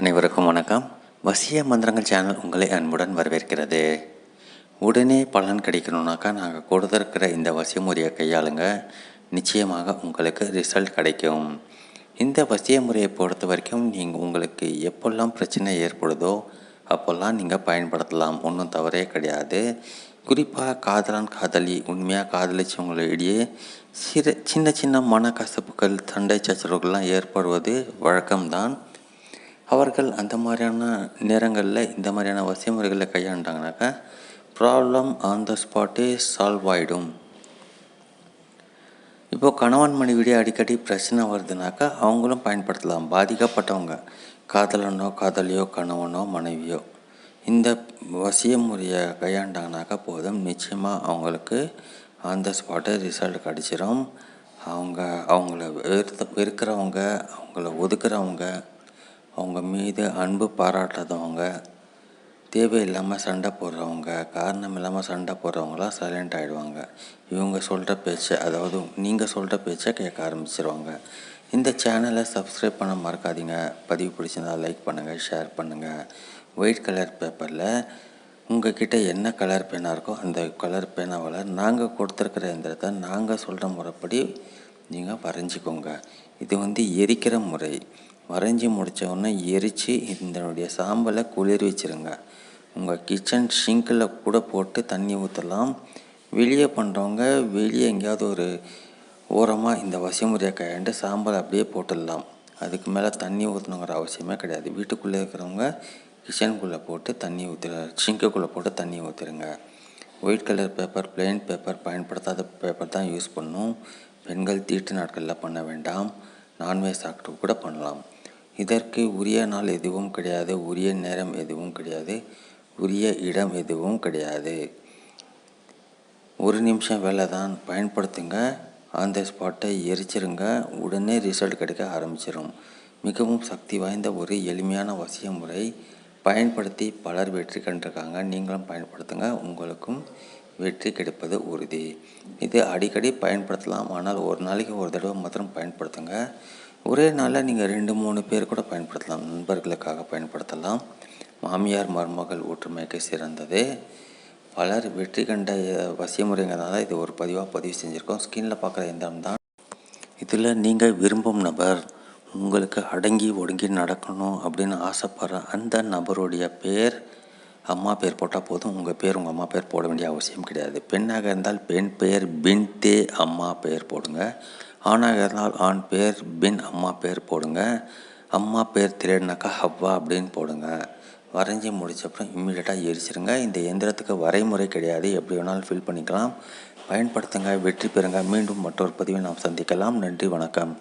அனைவருக்கும் வணக்கம். வசிய மந்திரங்கள் சேனல் உங்களை அன்புடன் வரவேற்கிறது. உடனே பலன் கிடைக்கணுன்னாக்கா நாங்கள் கொடுத்துருக்கிற இந்த வசிய முறையை கையாளுங்க. நிச்சயமாக உங்களுக்கு ரிசல்ட் கிடைக்கும். இந்த வசிய முறையை பொறுத்த வரைக்கும் நீங்கள் உங்களுக்கு எப்போல்லாம் பிரச்சனை ஏற்படுதோ அப்போல்லாம் நீங்கள் பயன்படுத்தலாம். ஒன்றும் தவறே கிடையாது. குறிப்பாக காதலன் காதலி உண்மையாக காதலிச்சவங்களிடையே சிறு சின்ன சின்ன மனக்கசப்புகள் சண்டை சச்சரவுகள்லாம் ஏற்படுவது வழக்கம்தான். அவர்கள் அந்த மாதிரியான நேரங்களில் இந்த மாதிரியான வசைமுறைகளை கையாண்டாங்கனாக்கா ப்ராப்ளம் ஆன் த ஸ்பாட்டே சால்வ் ஆகிடும் இப்போது கணவன் மனைவிடையே அடிக்கடி பிரச்சனை வருதுனாக்கா அவங்களும் பயன்படுத்தலாம். பாதிக்கப்பட்டவங்க காதலனோ காதலியோ கணவனோ மனைவியோ இந்த வசிய முறையை கையாண்டாங்கனாக்கா போதும். நிச்சயமாக அவங்களுக்கு ஆன் த ஸ்பாட்டை ரிசல்ட் கிடச்சிரும். அவங்க அவங்கள வெறுத்த வெறுக்கிறவங்க அவங்கள ஒதுக்குறவங்க அவங்க மீது அன்பு பாராட்டாதவங்க தேவையில்லாமல் சண்டை போடுறவங்க காரணம் இல்லாமல் சண்டை போடுறவங்களாம் சைலண்ட் ஆகிடுவாங்க இவங்க சொல்கிற பேச்சை அதாவது நீங்கள் சொல்கிற பேச்சை கேட்க ஆரம்பிச்சிருவாங்க. இந்த சேனலை சப்ஸ்கிரைப் பண்ண மறக்காதீங்க. பதிவு பிடிச்சிருந்தா லைக் பண்ணுங்கள் ஷேர் பண்ணுங்கள் ஒயிட் கலர் பேப்பரில் உங்கள் கிட்டே என்ன கலர் பேனாக இருக்கோ அந்த கலர் பேனாவில் நாங்கள் கொடுத்துருக்குற எந்திரத்தை நாங்கள் சொல்கிற முறைப்படி நீங்கள் வரைஞ்சிக்கோங்க. இது வந்து எரிக்கிற முறை. வரைஞ்சி முடித்த உடனே எரித்து இதனுடைய சாம்பலை குளிர் வச்சுருங்க. உங்கள் கிச்சன் ஷிங்கில் கூட போட்டு தண்ணி ஊற்றலாம் வெளியே பண்ணுறவங்க வெளியே எங்கேயாவது ஒரு ஓரமாக இந்த வசிமுறையை கையாண்டு சாம்பலை அப்படியே போட்டுடலாம். அதுக்கு மேலே தண்ணி ஊற்றணுங்கிற அவசியமே கிடையாது. வீட்டுக்குள்ளே இருக்கிறவங்க கிச்சனுக்குள்ளே போட்டு தண்ணி ஊற்றுற சிங்குக்குள்ளே போட்டு தண்ணி ஊற்றுருங்க white colour paper plain paper பயன்படுத்தாத பேப்பர் தான் யூஸ் பண்ணும். பெண்கள் தீட்டு நாட்களில் பண்ண வேண்டாம். நான்வெஜ் சாப்பிட்டு கூட பண்ணலாம். இதற்கு உரிய நாள் எதுவும் கிடையாது உரிய நேரம் எதுவும் கிடையாது உரிய இடம் எதுவும் கிடையாது. ஒரு நிமிஷம் வேலை தான் பயன்படுத்துங்க ஆன் த ஸ்பாட்டை எரிச்சிருங்க உடனே ரிசல்ட் கிடைக்க ஆரம்பிச்சிடும் மிகவும் சக்தி வாய்ந்த ஒரு எளிமையான வசிய முறை. பயன்படுத்தி பலர் வெற்றி கண்டிருக்காங்க நீங்களும் பயன்படுத்துங்க உங்களுக்கும் வெற்றி கிடைப்பது உறுதி. இது அடிக்கடி பயன்படுத்தலாம் ஆனால் ஒரு நாளைக்கு ஒரு தடவை மாத்திரம் பயன்படுத்துங்க. ஒரே நாளில் நீங்கள் ரெண்டு மூணு பேர் கூட பயன்படுத்தலாம். நண்பர்களுக்காக பயன்படுத்தலாம். மாமியார் மருமகள் ஒற்றுமைக்கு சிறந்தது. பலர் வெற்றி கண்ட வசியமுறைங்கிறதால இது ஒரு பதிவாக பதிவு செஞ்சுருக்கோம். ஸ்கீனில் பார்க்குற எந்திரம் தான். இதில் நீங்கள் விரும்பும் நபர் உங்களுக்கு அடங்கி ஒடுங்கி நடக்கணும் அப்படின்னு ஆசைப்படுற அந்த நபருடைய பேர் அம்மா பேர் போட்டால் போதும் உங்கள் பேர் உங்கள் அம்மா பேர் போட வேண்டிய அவசியம் கிடையாது. பெண்ணாக இருந்தால் பெண் பெயர் பின் தே அம்மா பெயர் போடுங்க. ஆணாக இருந்தால் ஆண் பேர் பின் அம்மா பேர் போடுங்க. அம்மா பேர் திரேடினாக்கா ஹவ்வா அப்படின்னு போடுங்க. வரைஞ்சி முடிச்சப்பறம் இம்மிடியட்டாக எரிச்சிருங்க. இந்த எந்திரத்துக்கு வரைமுறை கிடையாது. எப்படி வேணாலும் ஃபில் பண்ணிக்கலாம். பயன்படுத்துங்க வெற்றி பெறுங்க. மீண்டும் மற்றொரு பதிவை நாம் சந்திக்கலாம். நன்றி வணக்கம்.